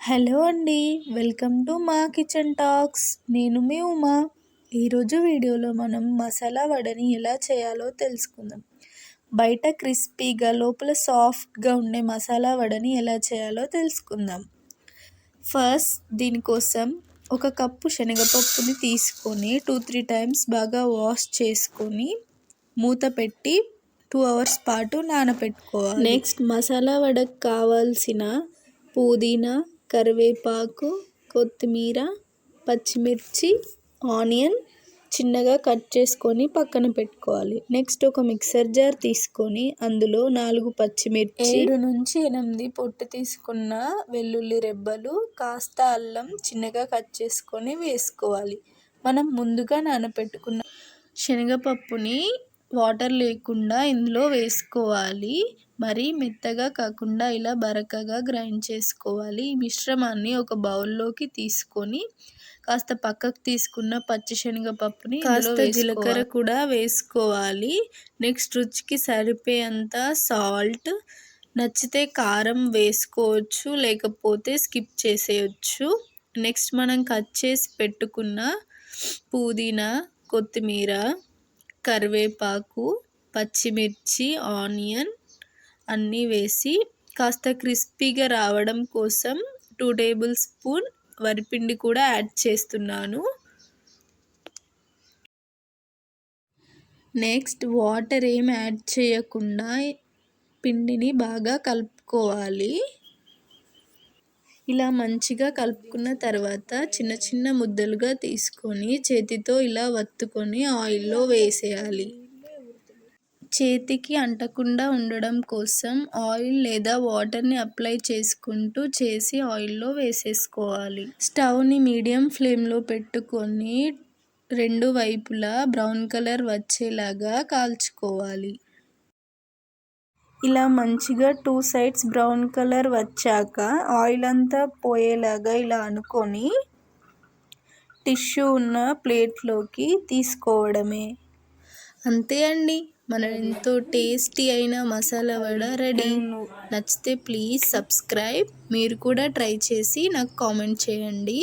Hello అండి welcome to మా kitchen talks. నేను మీ ఉమా. ఈరోజు వీడియోలో మనం మసాలా వడని ఎలా చేయాలో తెలుసుకుందాం. బయట క్రిస్పీగా లోపల సాఫ్ట్గా ఉండే మసాలా వడని ఎలా చేయాలో తెలుసుకుందాం. ఫస్ట్ దీనికోసం ఒక కప్పు శనగపప్పుని తీసుకొని టూ త్రీ టైమ్స్ బాగా వాష్ చేసుకొని మూత పెట్టి టూ అవర్స్ పాటు నానబెట్టుకోవాలి నెక్స్ట్ మసాలా వడకు కావాల్సిన పుదీనా కరివేపాకు కొత్తిమీర పచ్చిమిర్చి ఆనియన్ చిన్నగా కట్ చేసుకొని పక్కన పెట్టుకోవాలి. నెక్స్ట్ ఒక మిక్సర్ జార్ తీసుకొని అందులో నాలుగు పచ్చిమిర్చి ఏడు నుంచి ఎనిమిది పొట్టు తీసుకున్న వెల్లుల్లి రెబ్బలు కాస్త అల్లం చిన్నగా కట్ చేసుకొని వేసుకోవాలి. మనం ముందుగా నానబెట్టుకున్న శనగపప్పుని వాటర్ లేకుండా ఇందులో వేసుకోవాలి. మరీ మెత్తగా కాకుండా ఇలా బరకగా గ్రైండ్ చేసుకోవాలి. ఈ మిశ్రమాన్ని ఒక బౌల్లోకి తీసుకొని కాస్త పక్కకు తీసుకున్న పచ్చిశనగపప్పుని కాస్త జీలకర్ర కూడా వేసుకోవాలి. నెక్స్ట్ రుచికి సరిపోయేంత సాల్ట్ నచ్చితే కారం వేసుకోవచ్చు లేకపోతే స్కిప్ చేసేయచ్చు. నెక్స్ట్ మనం కట్ చేసి పెట్టుకున్న పుదీనా కొత్తిమీర కరివేపాకు పచ్చిమిర్చి ఆనియన్ అన్నీ వేసి కాస్త క్రిస్పీగా రావడం కోసం టూ టేబుల్ స్పూన్ వరిపిండి కూడా యాడ్ చేస్తున్నాను. నెక్స్ట్ వాటర్ ఏం యాడ్ చేయకుండా పిండిని బాగా కలుపుకోవాలి. ఇలా మంచిగా కలుపుకున్న తర్వాత చిన్న చిన్న ముద్దలుగా తీసుకొని చేతితో ఇలా వత్తుకొని ఆయిల్లో వేసేయాలి. చేతికి అంటకుండా ఉండడం కోసం ఆయిల్ లేదా వాటర్ని అప్లై చేసుకుంటూ చేసి ఆయిల్లో వేసేసుకోవాలి. స్టవ్ని మీడియం ఫ్లేమ్లో పెట్టుకొని రెండు వైపులా బ్రౌన్ కలర్ వచ్చేలాగా కాల్చుకోవాలి. ఇలా మంచిగా టూ సైడ్స్ బ్రౌన్ కలర్ వచ్చాక ఆయిల్ అంతా పోయేలాగా ఇలా అనుకొని టిష్యూ ఉన్న ప్లేట్లోకి తీసుకోవడమే. అంతే అండి. మన ఎంతో టేస్టీ అయిన మసాలా వడ రెడీ. నచ్చితే ప్లీజ్ సబ్స్క్రైబ్. మీరు కూడా ట్రై చేసి నాకు కామెంట్ చేయండి.